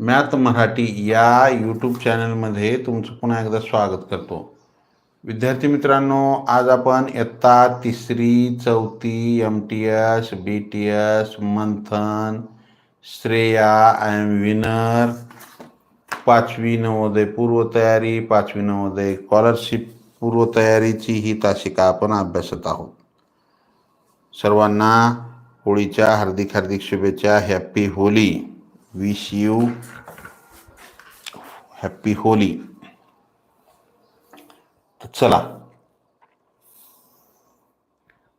Math Marathi या YouTube चॅनलमध्ये तुमचं पुन्हा एकदा स्वागत करतो. विद्यार्थी मित्रांनो आज आपण इयत्ता तिसरी चौथी M T S B T S Manthan Shreya I am winner पाचवी नवोदय पूर्वतयारी पाचवी नवोदय स्कॉलरशिप पूर्वतयारीची ही तासिका आपण अभ्यासत आहोत. सर्वांना होळीच्या हार्दिक हार्दिक शुभेच्छा happy Holi. Wish you happy Holi चला.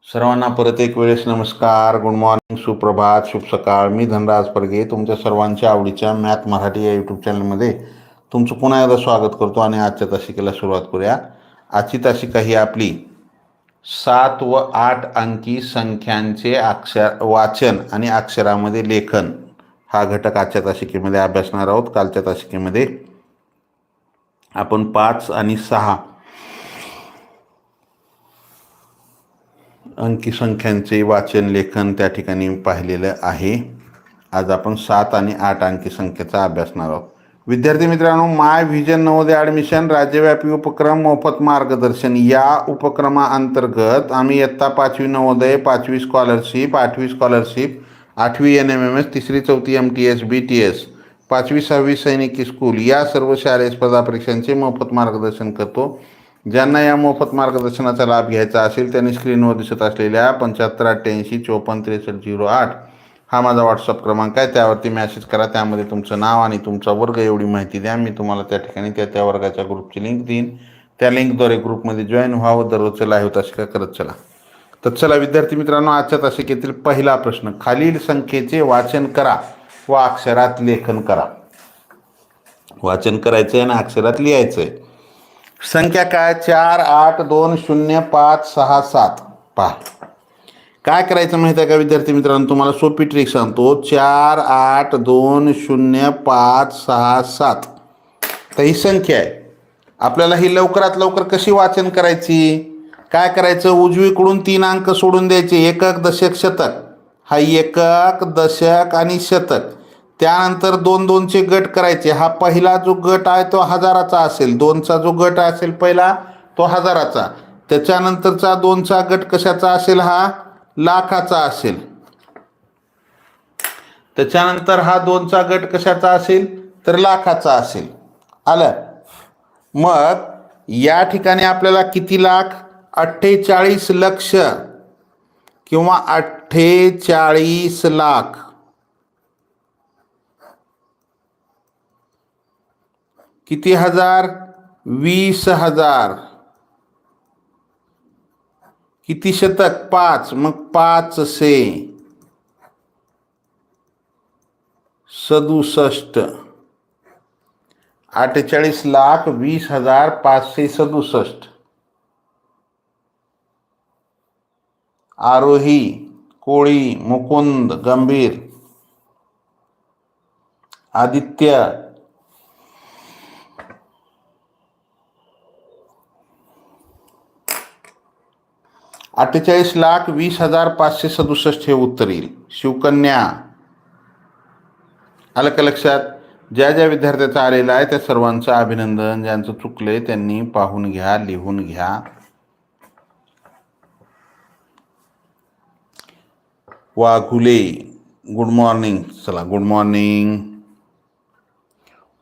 सर्वांना परत एक वेळेस नमस्कार. गुड मॉर्निंग सुप्रभात शुभ सकाळ. मी धनराज परगे तुमच्या सर्वांच्या आवडीच्या मॅथ मराठी या यूट्यूब चॅनलमध्ये तुमचं पुन्हा एकदा स्वागत करतो आणि आजच्या तासिकेला सुरुवात करूया. आजची तासिका ही आपली सात व आठ अंकी संख्यांचे अक्षर वाचन आणि अक्षरामध्ये लेखन. हा घटक आजच्या तासिकेमध्ये अभ्यासणार आहोत. कालच्या तासिकेमध्ये आपण पाच आणि सहा अंकी संख्यांचे वाचन लेखन त्या ठिकाणी पाहिलेलं आहे. आज आपण सात आणि आठ अंकी संख्येचा अभ्यासणार आहोत. विद्यार्थी मित्रांनो माय व्हिजन नवोदय ॲडमिशन राज्यव्यापी उपक्रम मोफत मार्गदर्शन या उपक्रमाअंतर्गत आम्ही इयत्ता पाचवी नवोदय पाचवी स्कॉलरशिप आठवी स्कॉलरशिप आठवी एन एम एम एस तिसरी चौथी M T S B T S पाचवी सहावी सैनिकी स्कूल या सर्व शालेय स्पर्धा परीक्षांचे मोफत मार्गदर्शन करतो. ज्यांना या मोफत मार्गदर्शनाचा लाभ घ्यायचा असेल त्यांनी स्क्रीनवर दिसत असलेल्या पंच्याहत्तर अठ्ठ्याऐंशी चोपन्न त्रेसष्ट झिरो आठ हा माझा व्हॉट्सअप क्रमांक आहे. त्यावरती मॅसेज करा. त्यामध्ये तुमचं नाव आणि तुमचा वर्ग एवढी माहिती द्या. मी तुम्हाला त्या ठिकाणी त्या त्या वर्गाच्या ग्रुपची लिंक देईन. त्या लिंकद्वारे ग्रुपमध्ये जॉईन व्हावं. दररोजचं लाईव्ह तासिका करत चला. तर चला विद्यार्थी मित्रांनो आजच्या तासिकेतील पहिला प्रश्न. खालील संख्येचे वाचन करा व अक्षरात लेखन करा. वाचन करायचं आहे आणि अक्षरात लिहायचं आहे संख्या काय? चार आठ दोन शून्य पाच सहा सात. पहा. काय करायचं माहिती आहे का विद्यार्थी मित्रांनो? तुम्हाला सोपी ट्रिक सांगतो. चार आठ दोन शून्य पाच सहा सात. तर ही संख्या आहे. आपल्याला ही लवकरात लवकर कशी वाचन करायची? काय करायचं? उजवीकडून तीन अंक सोडून द्यायचे. एकक दशक शतक. हा एकक दशक आणि शतक. त्यानंतर दोन दोनचे गट करायचे. हा पहिला जो गट आहे तो हजाराचा असेल. दोनचा जो गट असेल पहिला तो हजाराचा. त्याच्यानंतरचा दोनचा गट कशाचा असेल? हा लाखाचा असेल. त्याच्यानंतर हा दोनचा गट कशाचा असेल? तर लाखाचा असेल. आलं? मग या ठिकाणी आपल्याला किती लाख अठ्ठेचाळीस लक्ष किंवा अठ्ठेचाळीस लाख. किती हजार? वीस हजार. किती शतक? पाच. मग पाचशे सदुसष्ट. अठ्ठेचाळीस लाख वीस हजार पाचशे सदुसष्ट. आरोही कोळी मुकुंद गंभीर आदित्य अठ्ठेचाळीस लाख वीस हजार पाचशे सदुसष्ट हे उत्तर येईल. शिवकन्या. आलं का लक्षात? ज्या ज्या विद्यार्थ्याचा आलेला आहे त्या सर्वांचं अभिनंदन ज्यांचं चुकलंय त्यांनी पाहून घ्या लिहून घ्या. वाघुले गुड मॉर्निंग चला गुड मॉर्निंग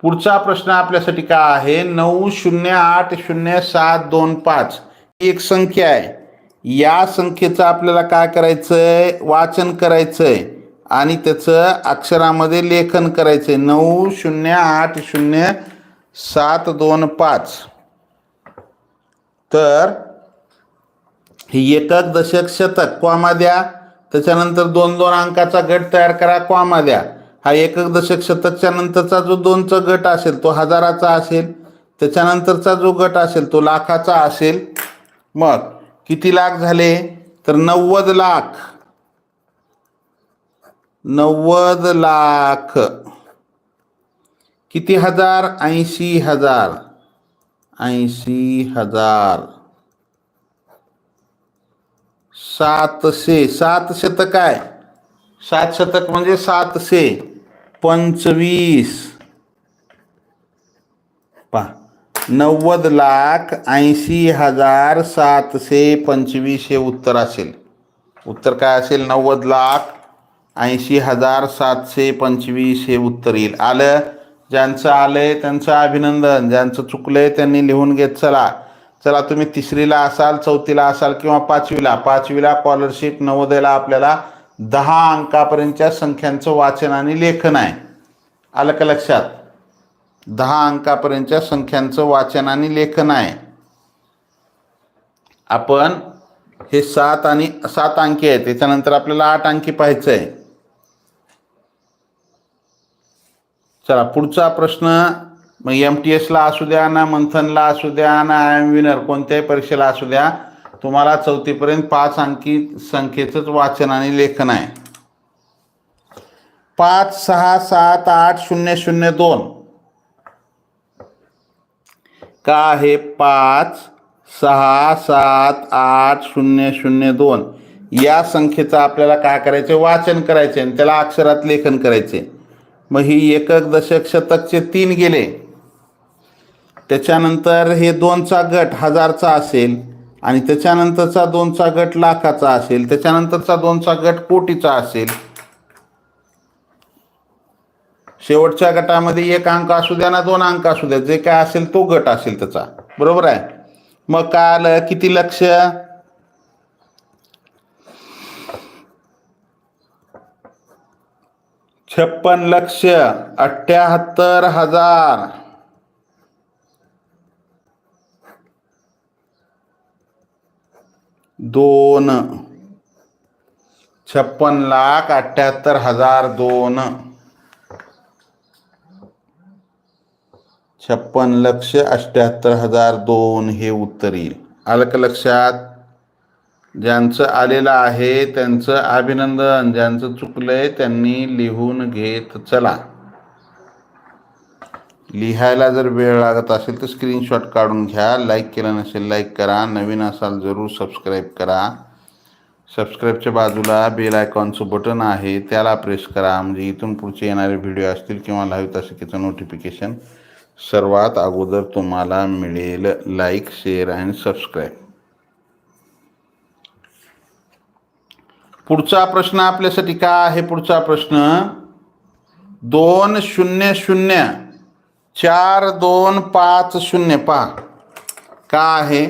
पुढचा प्रश्न आपल्यासाठी काय आहे? नऊ शून्य आठ शून्य सात दोन पाच. ही एक संख्या आहे. या संख्येचं आपल्याला काय करायचं आहे वाचन करायचं आहे आणि त्याचं अक्षरामध्ये लेखन करायचं आहे नऊ शून्य आठ शून्य सात दोन पाच. तर ही एकक दशक शतक क्वामा द्या. त्याच्यानंतर दोन दोन अंकाचा गट तयार करा क्वामा द्या. हा एकक दशक शतकच्या नंतरचा जो दोनचा गट असेल तो हजाराचा असेल. त्याच्यानंतरचा जो गट असेल तो लाखाचा असेल. मग किती लाख झाले? तर नव्वद लाख. नव्वद लाख. किती हजार? ऐंशी हजार. ऐंशी हजार. सातशे. सात शतक आहे सात शतक म्हणजे सातशे पंचवीस. पहा. नव्वद लाख ऐंशी हजार सातशे पंचवीस हे उत्तर असेल. उत्तर काय असेल? नव्वद लाख ऐंशी हजार सातशे पंचवीस हे उत्तर येईल. आलं? ज्यांचं आलंय त्यांचं अभिनंदन. ज्यांचं चुकलं आहे त्यांनी लिहून घेत चला. चला तुम्ही तिसरीला असाल चौथीला असाल किंवा पाचवीला पाचवीला स्कॉलरशिप नवोदयला आपल्याला दहा अंकापर्यंतच्या संख्यांचं वाचन आणि लेखन आहे. आलं का लक्षात? दहा अंकापर्यंतच्या संख्यांचं वाचन आणि लेखन आहे. आपण हे सात आणि सात अंकी आहेत त्याच्यानंतर आपल्याला आठ अंकी पाहायचं आहे. चला पुढचा प्रश्न मग एम टी एसला असू द्या ना मंथनला असू द्या ना आय एम विनर कोणत्याही परीक्षेला असू द्या तुम्हाला चौथीपर्यंत पाच अंकी संख्येचंच वाचन आणि लेखन आहे. पाच सहा सात आठ शून्य शून्य दोन. का आहे पाच सहा सात आठ शून्य शून्य दोन? या संख्येचं आपल्याला काय करायचे वाचन करायचे आणि त्याला अक्षरात लेखन करायचे मग ही एकक दशक शतकचे तीन गेले. त्याच्यानंतर हे दोनचा गट हजारचा असेल आणि त्याच्यानंतरचा दोनचा गट लाखाचा असेल त्याच्यानंतरचा दोनचा गट कोटीचा असेल. शेवटच्या गटामध्ये एक अंक असू द्या ना दोन अंक असू द्या जे काय असेल तो गट असेल त्याचा. बरोबर आहे? मग काय आलं किती लक्ष? छप्पन लक्ष अठ्याहत्तर हजार. दोन. छप्पन लाख अठ्याहत्तर हजार दोन. छप्पन लक्ष अठ्याहत्तर हजार दोन हे उत्तर. येईल आलं का लक्षात. ज्यांचं आलेलं आहे त्यांचं अभिनंदन ज्यांचं चुकलंय त्यांनी लिहून घेत चला. लिहायला जर वेळ लागत असेल तर स्क्रीनशॉट काढून घ्या. लाईक केलं नसेल लाईक करा. नवीन असाल जरूर सबस्क्राईब करा. सबस्क्राईबच्या बाजूला बेल आयकॉनचं बटन आहे. त्याला प्रेस करा. म्हणजे इथून पुढचे येणारे व्हिडिओ असतील किंवा लाईव्ह त्याचं नोटिफिकेशन सर्वात अगोदर तुम्हाला मिळेल लाईक शेअर अँड सबस्क्राईब पुढचा प्रश्न आपल्यासाठी काय आहे? पुढचा प्रश्न दोन शून्य शून्य चार दोन पाच शून्य पहा. का आहे?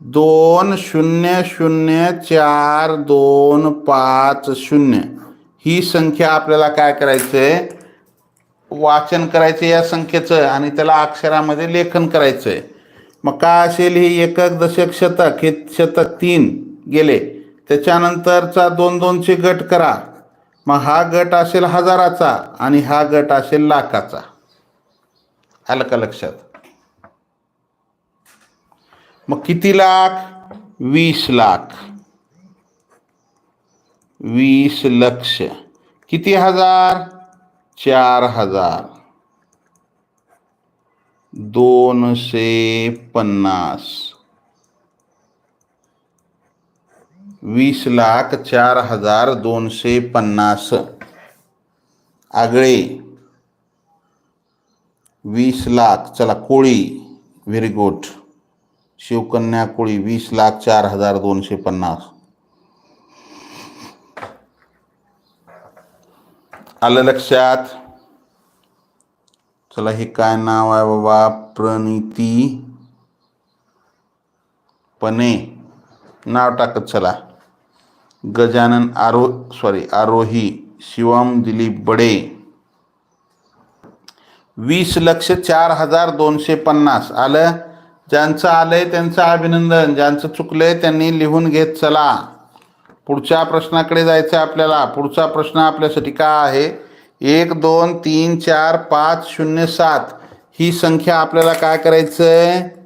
दोन शून्य शून्य चार दोन पाच शून्य. ही संख्या आपल्याला काय करायचं आहे वाचन करायचं या संख्येचं आणि त्याला अक्षरामध्ये लेखन करायचं आहे मग काय असेल हे एकक दशक शतक? हे शतक तीन गेले. त्याच्यानंतरचा दोन दोनचे गट करा. मग हा गट असेल हजाराचा आणि हा गट असेल लाखाचा. आलं का लक्षात लाख? वीस लाख. वीस लक्ष. किती हज़ार? चार हज़ार. दोनशे पन्नास. वीस लाख चार हज़ार दोनशे पन्नास. आगळे. वीस लाख चला कोळी व्हेरी गुड. शिवकन्या कोळी वीस लाख चार हजार दोनशे पन्नास. आलं लक्षात? चला हे काय नाव आहे बाबा? प्रणिती पणे नाव टाकत चला. गजानन आरो सॉरी आरोही शिवम दिलीप बडे. वीस लक्ष चार हजार दोनशे पन्नास. आलं? ज्यांचं आलंय त्यांचं अभिनंदन. ज्यांचं चुकलंय त्यांनी लिहून घेत चला. पुढच्या प्रश्नाकडे जायचं आहे आपल्याला. पुढचा प्रश्न आपल्यासाठी का आहे? एक दोन तीन चार पाच शून्य सात. ही संख्या आपल्याला काय करायचं आहे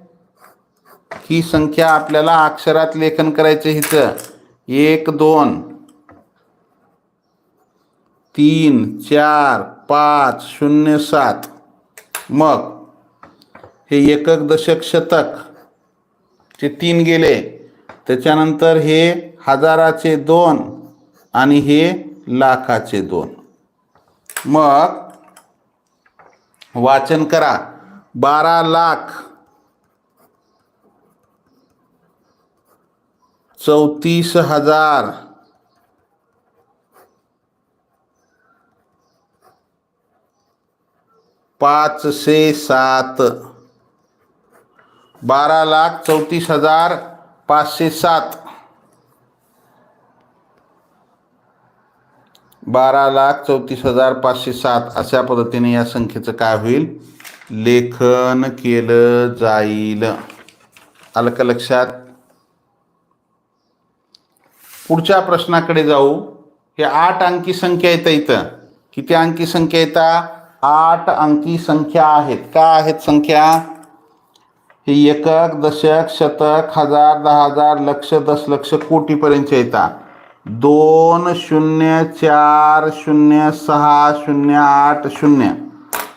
ही संख्या आपल्याला अक्षरात लेखन करायचं हिचं. एक दोन तीन चार पाच शून्य सात. मग हे एकक दशक शतक चे तीन गेले त्याच्यानंतर हे हजाराचे दोन आणि हे लाखाचे दोन. मग वाचन करा. बारा लाख चौतीस हजार पाचशे सात. बारा लाख चौतीस हजार पाचशे सात. बारा लाख चौतीस हजार पाचशे सात. अशा पद्धतीने या संख्येचं काय होईल? लेखन केलं जाईल. आलं का लक्षात? पुढच्या प्रश्नाकडे जाऊ. हे आठ अंकी संख्या येतं इथं. किती अंकी संख्या येतात आठ अंकी संख्या आहेत. का आहेत संख्या? हे एकक दशक शतक हजार दहा हजार लक्ष दशलक्ष कोटीपर्यंत येतात दोन शून्य चार शून्य सहा शून्य आठ शून्य.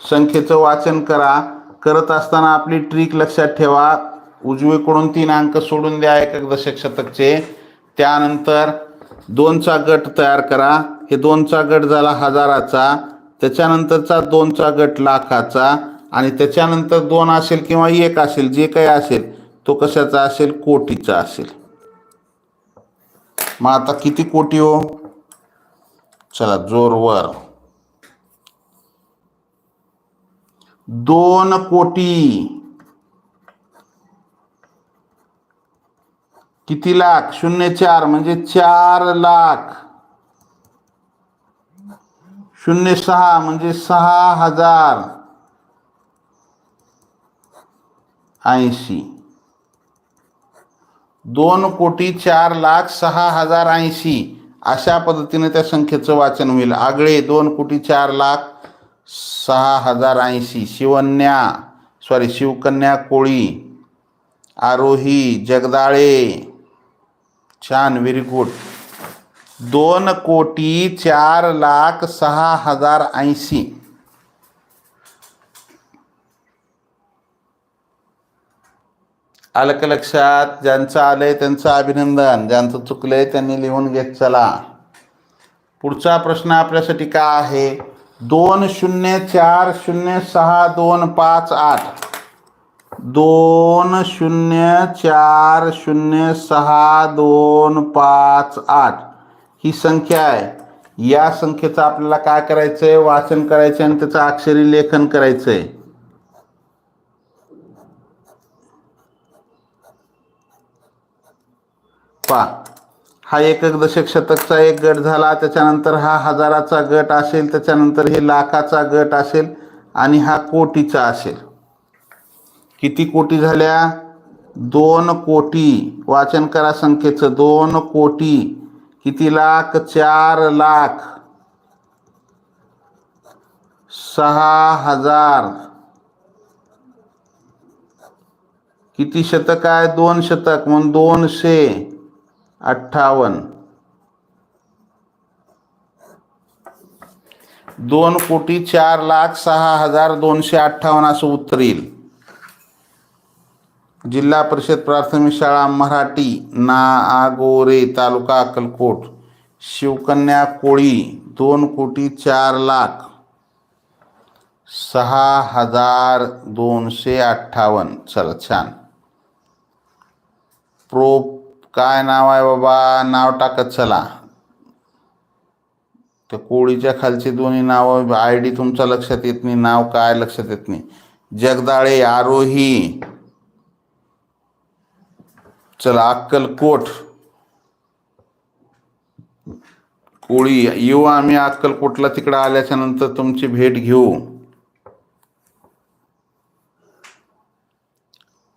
संख्येचं वाचन करा. करत असताना आपली ट्रिक लक्षात ठेवा. उजवीकडून तीन अंक सोडून द्या एकक दशक शतकचे. त्यानंतर दोनचा गट तयार करा. हे दोनचा गट झाला हजाराचा. त्याच्यानंतरचा दोनचा गट लाखाचा आणि त्याच्यानंतर दोन असेल किंवा एक असेल जे काही असेल तो कशाचा असेल? कोटीचा असेल. मग आता किती कोटी हो? चला जोरवर दोन कोटी. किती लाख? शून्य चार म्हणजे चार लाख. शून्य सहा म्हणजे सहा हजार ऐंशी. दोन कोटी चार लाख सहा हजार ऐंशी. अशा पद्धतीने त्या संख्येचं वाचन होईल. आगळे दोन कोटी चार लाख सहा हजार ऐंशी. शिवन्या सॉरी शिवकन्या कोळी आरोही जगदाळे छान व्हेरी गुड दोन कोटी चार लाख सहा हजार ऐंशी. आलं का लक्षात ज्यांचं आलंय त्यांचं अभिनंदन ज्यांचं चुकलंय त्यांनी लिहून घेत चला. पुढचा प्रश्न आपल्यासाठी का आहे? दोन शून्य चार शून्य सहा दोन पाच आठ. दोन शून्य चार शून्य सहा दोन पाच आठ. ही संख्या आहे. या संख्येचं आपल्याला काय करायचं आहे वाचन करायचं आणि त्याचं अक्षरी लेखन करायचं आहे पा हा एकक दशक शतकचा एक गट झाला. त्याच्यानंतर हा हजाराचा गट असेल त्याच्यानंतर हे लाखाचा गट असेल आणि हा कोटीचा असेल. किती कोटी झाल्या? दोन कोटी. वाचन करा संख्येचं. दोन कोटी. किती लाख? चार लाख. सहा हजार. किती शतक आहे? दोन शतक. म्हणून दोनशे अठ्ठावन्न. दोन कोटी चार लाख सहा हजार दोनशे अठ्ठावन्न असं उत्तर येईल. जिल्हा परिषद प्राथमिक शाळा मराठी नागोरे तालुका अक्कलकोट शिवकन्या कोळी दोन कोटी चार लाख सहा हजार दोनशे अठ्ठावन्न. चला छान. प्रो काय नाव आहे बाबा? नाव टाकत चला. त्या कोळीच्या खालची दोन्ही नावं आय डी तुमच्या लक्षात येत नाही नाव काय लक्षात येत नाही. जगदाळे आरोही चला अक्कलकोट कोळी, येऊ आम्ही अक्कलकोटला तिकडं आल्याच्या नंतर तुमची भेट घेऊ.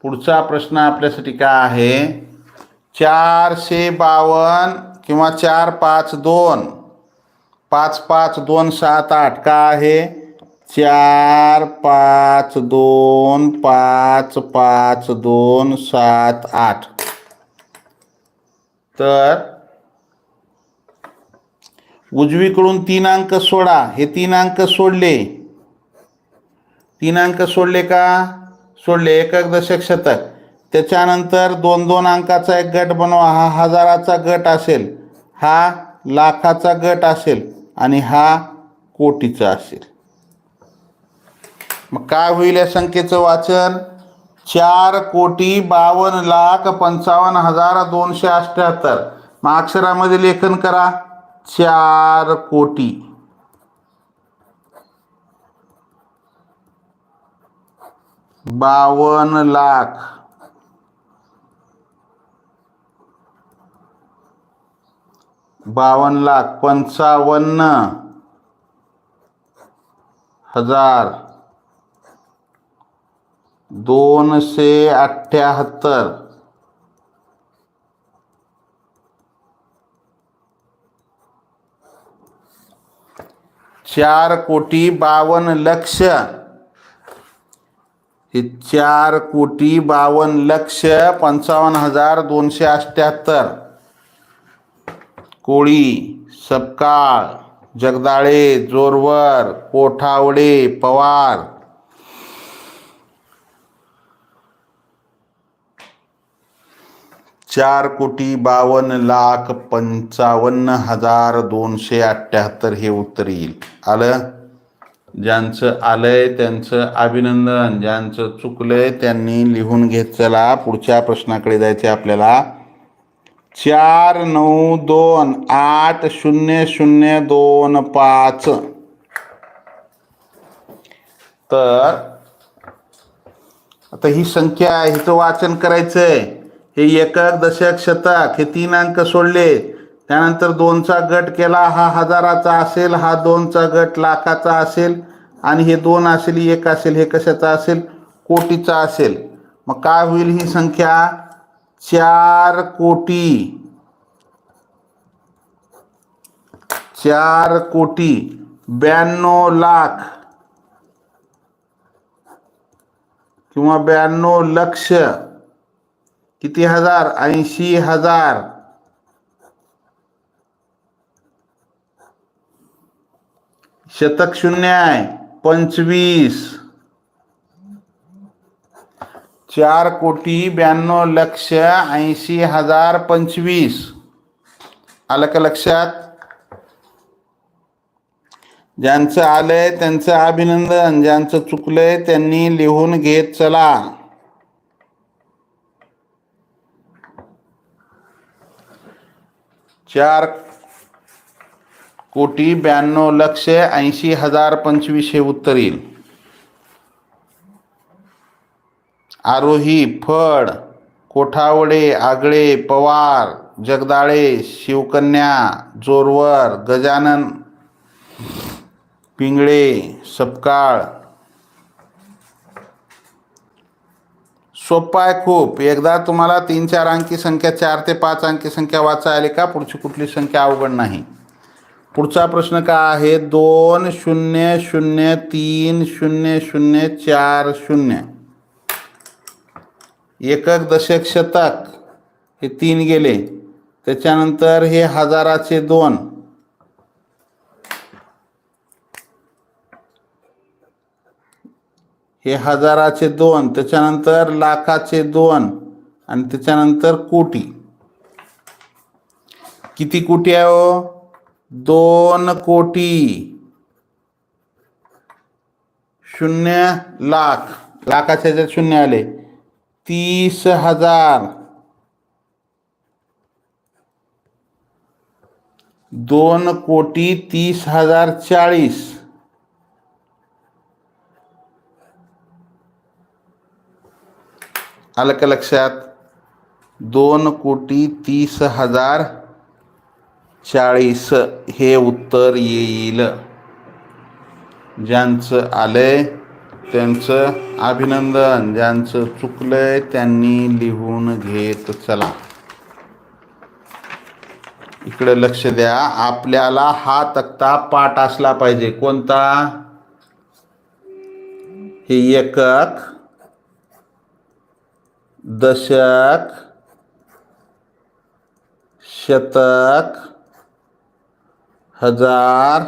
पुढचा प्रश्न आपल्यासाठी काय आहे? चारशे बावन्न किंवा चार पाच दोन. पाच पाच दोन सात आठ. का आहे? चार पाच दोन, पाच पाच दोन, सात आठ. तर उजवीकडून तीन अंक सोडा. हे तीन अंक सोडले. तीन अंक सोडले का? सोडले. एकक दशक शतक. त्याच्यानंतर दोन दोन अंकाचा एक गट बनवा. हा हजाराचा गट असेल. हा लाखाचा गट असेल. आणि हा कोटीचा असेल. मग काय होईल या संख्येचं वाचन? चार कोटी बावन्न लाख पंचावन्न हजार दोनशे अठ्याहत्तर. मग अक्षरामध्ये लेखन करा. चार कोटी. बावन्न लाख. बावन्न लाख पंचावन्न हजार. दोनशे अठ्ठ्याहत्तर. चार कोटी बावन्न लक्ष. हे चार कोटी बावन्न लक्ष पंचावन्न हजार दोनशे अठ्ठ्याहत्तर. कोळी सपकाळ जगदाळे जोरवर कोठावडे पवार. चार कोटी बावन्न लाख पंचावन्न हजार दोनशे अठ्ठ्याहत्तर हे उत्तर येईल. आलं? ज्यांचं आलंय त्यांचं अभिनंदन ज्यांचं चुकलंय त्यांनी लिहून घेत चला. पुढच्या प्रश्नाकडे जायचे आपल्याला. चार नऊ दोन आठ शून्य शून्य दोन पाच. तर आता ही संख्या आहे हिचं वाचन करायचंय. हे एकक दशक शतक हे तीन अंक सोडले. त्यानंतर दोनचा गट केला. हा हजाराचा असेल हा दोनचा गट लाखाचा असेल आणि हे दोन असेल एक असेल हे कशाचा असेल? कोटीचा असेल. मग काय होईल ही संख्या? चार कोटी. चार कोटी. ब्याण्णव लाख. किंवा ब्याण्णव लक्ष. किती हजार? ऐंशी हजार. शतक शून्य आहे. पंचवीस. चार कोटी ब्याण्णव लक्ष ऐंशी हजार पंचवीस. आलं का लक्षात? ज्यांचं आलंय त्यांचं अभिनंदन ज्यांचं चुकलंय त्यांनी लिहून घेत चला. चार कोटी ब्याण्णव लक्ष ऐंशी हजार पंचवीस हे उत्तर येईल. आरोही फड कोठावडे आगळे पवार जगदाळे शिवकन्या जोरवर गजानन पिंगळे सपकाळ सोपं आहे खूप. एकदा तुम्हाला तीन चार अंकी संख्या चार ते पाच अंकी संख्या वाचा आली का पुढची कुठली संख्या अवघड नाही. पुढचा प्रश्न काय आहे? दोन शून्य शून्य तीन शून्य शून्य चार शून्य. एकक दशक शतक हे तीन गेले. त्याच्यानंतर हे हजाराचे दोन. हे हजाराचे दोन त्याच्यानंतर लाखाचे दोन आणि त्याच्यानंतर कोटी. किती कोटी आहे हो? दोन कोटी. शून्य लाख. लाखाच्या ह्याच्यात शून्य आले. तीस हजार. दोन कोटी तीस हजार चाळीस. आलं का लक्षात दोन कोटी तीस हजार चाळीस हे उत्तर येईल. ज्यांचं आलंय त्यांचं अभिनंदन ज्यांचं चुकलंय त्यांनी लिहून घेत चला. इकडे लक्ष द्या आपल्याला हा तक्ता पाठ असला पाहिजे. कोणता? हे एकक दशक शतक हजार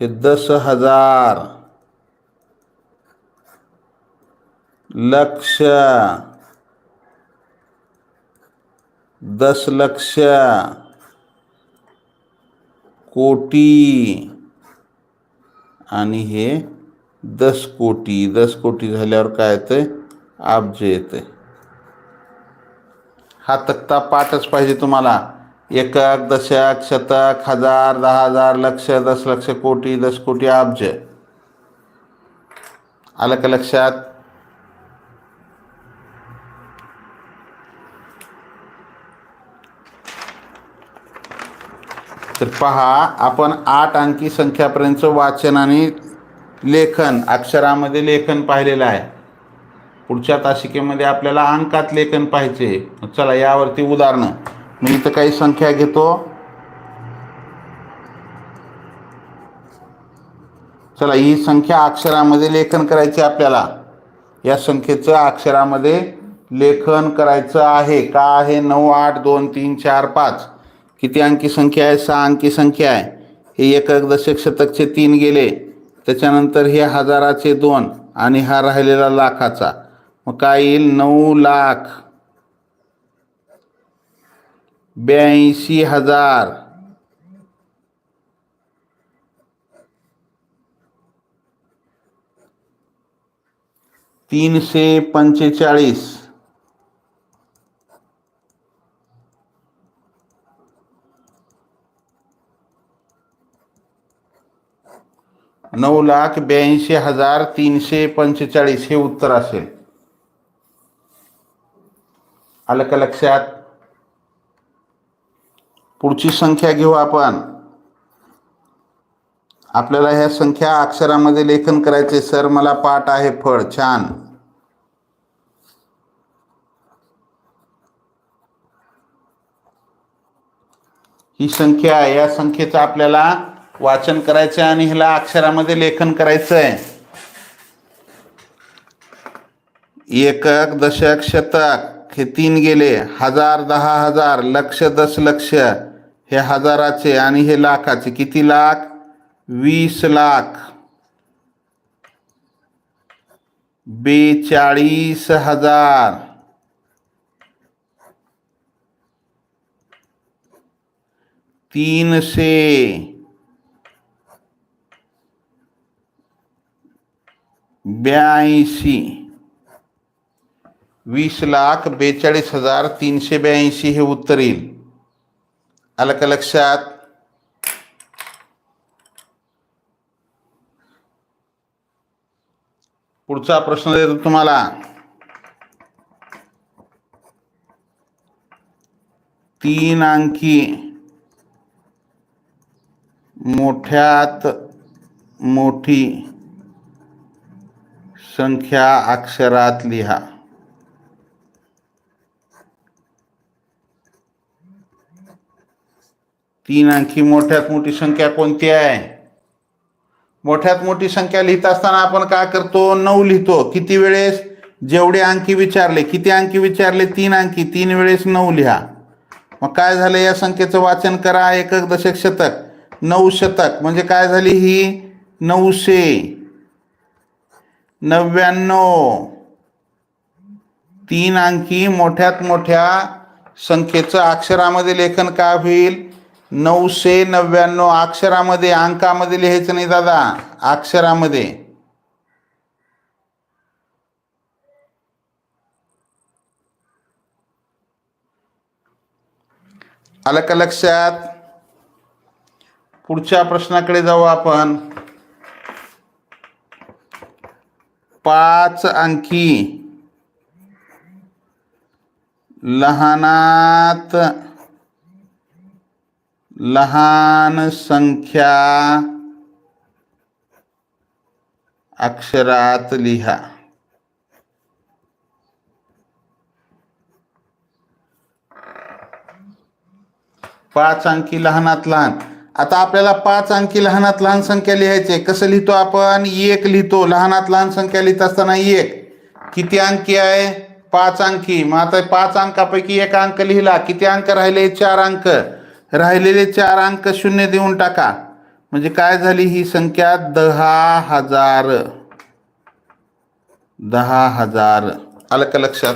हे दस हजार. लक्ष. दशलक्ष कोटी. आणि हे दस कोटी. दस कोटी झाल्यावर काय येतंय? अब्ज येते हा तक्ता पाठच पाहिजे तुम्हाला. एकक दशक शतक हजार दहा हजार लक्ष दस लक्ष कोटी दस कोटी अब्ज आलं का लक्षात? तर पहा आपण आठ अंकी संख्यापर्यंत वाचन आणि लेखन अक्षरामध्ये लेखन पाहिलेलं आहे. पुढच्या तासिकेमध्ये आपल्याला अंकात लेखन पाहिजे चला यावरती उदाहरणं. मी इथं काही संख्या घेतो. चला ही संख्या अक्षरामध्ये लेखन करायची आपल्याला. या संख्येचं अक्षरामध्ये लेखन करायचं आहे. का आहे? नऊ आठ दोन तीन चार पाच. किती अंकी संख्या आहे? सहा अंकी संख्या आहे. हे एकक दशक शतकचे तीन गेले. त्याच्यानंतर हे हजाराचे दोन आणि हा राहिलेला लाखाचा. मग काय येईल नऊ लाख ब्याऐंशी हज़ार। तीनशे पंचेचाळीस नऊ लाख ब्याऐंशी हज़ार तीनशे पंचेचाळीस हे उत्तर असेल आलं का लक्षात पुढची संख्या घेऊ आपण. आपल्याला ह्या संख्या अक्षरामध्ये लेखन करायचे सर मला पाठ आहे फळ छान. ही संख्या आहे. या संख्येचं आपल्याला वाचन करायचं आहे आणि ह्याला अक्षरामध्ये लेखन करायचं आहे एकक दशक शतक. हे तीन गेले, हज़ार, दहा हज़ार, लक्ष, दस लक्ष, हे हजाराचे आणि हे लाखाचे किती लाख? वीस लाख. बेचाळीस हज़ार. तीनशे. ब्याऐंशी. वीस लाख बेचाळीस हज़ार तीनशे ब्याऐंशी हे उत्तर येईल. का लक्षात पुढचा प्रश्न देतो तुम्हाला. तीन अंकी मोठ्यात मोठी संख्या अक्षरात लिहा. तीन अंकी मोठ्यात मोठी संख्या कोणती आहे? मोठ्यात मोठी संख्या लिहित असताना आपण काय करतो? नऊ लिहितो. किती वेळेस? जेवढे अंकी विचारले किती अंकी विचारले? तीन अंकी. तीन वेळेस नऊ लिहा. मग काय झालं? या संख्येचं वाचन करा. एकक दशक शतक. नऊ शतक. म्हणजे काय झाली ही? नऊशे. नव्याण्णव. तीन अंकी मोठ्यात मोठ्या संख्येचं अक्षरामध्ये लेखन काय होईल? नऊशे नव्याण्णव अक्षरामध्ये अंकामध्ये लिहायचं नाही दादा अक्षरामध्ये. आलं का लक्षात. पुढच्या प्रश्नाकडे जाऊ आपण. पाच अंकी. लहानात लहान संख्या अक्षरात लिहा. पाच अंकी लहानात लहान. आता आपल्याला पाच अंकी लहानात लहान संख्या लिहायचे कसं लिहितो आपण? एक लिहितो. लहानात लहान संख्या लिहित असताना एक. किती अंकी आहे? पाच अंकी. मग आता पाच अंकापैकी एक अंक लिहिला. किती अंक राहिले? चार अंक. राहिलेले चार अंक शून्य देऊन टाका. म्हणजे काय झाली ही संख्या? दहा हजार. दहा हजार. आलं का लक्षात?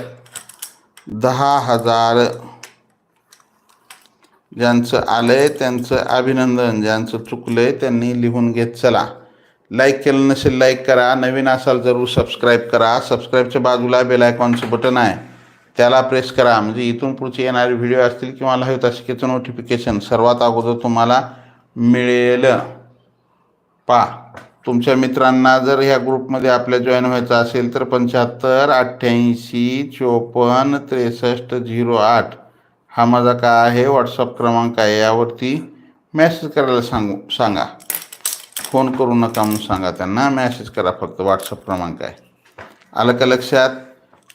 दहा हजार. ज्यांचं आलंय त्यांचं अभिनंदन. ज्यांचं चुकलंय त्यांनी लिहून घेत चला. लाईक केलं नसेल लाईक करा. नवीन असाल जरूर सबस्क्राईब करा. सबस्क्राईबच्या बाजूला बेल आयकॉनचं बटन आहे. त्याला प्रेस करा. म्हणजे इथून पुढचे येणारे व्हिडिओ असतील किंवा लाईव्ह तासिकेचं नोटिफिकेशन सर्वात अगोदर तुम्हाला मिळेल. पा. तुमच्या मित्रांना जर ह्या ग्रुपमध्ये आपल्या जॉईन व्हायचं असेल तर पंच्याहत्तर अठ्ठ्याऐंशी चोपन्न त्रेसष्ट झिरो आठ. हा माझा काय आहे? व्हॉट्सअप क्रमांक आहे. यावरती मॅसेज करायला सांगू सांगा. फोन करू नका म्हणून सांगा त्यांना. मॅसेज करा फक्त. व्हॉट्सअप क्रमांक आहे. आलं का लक्षात?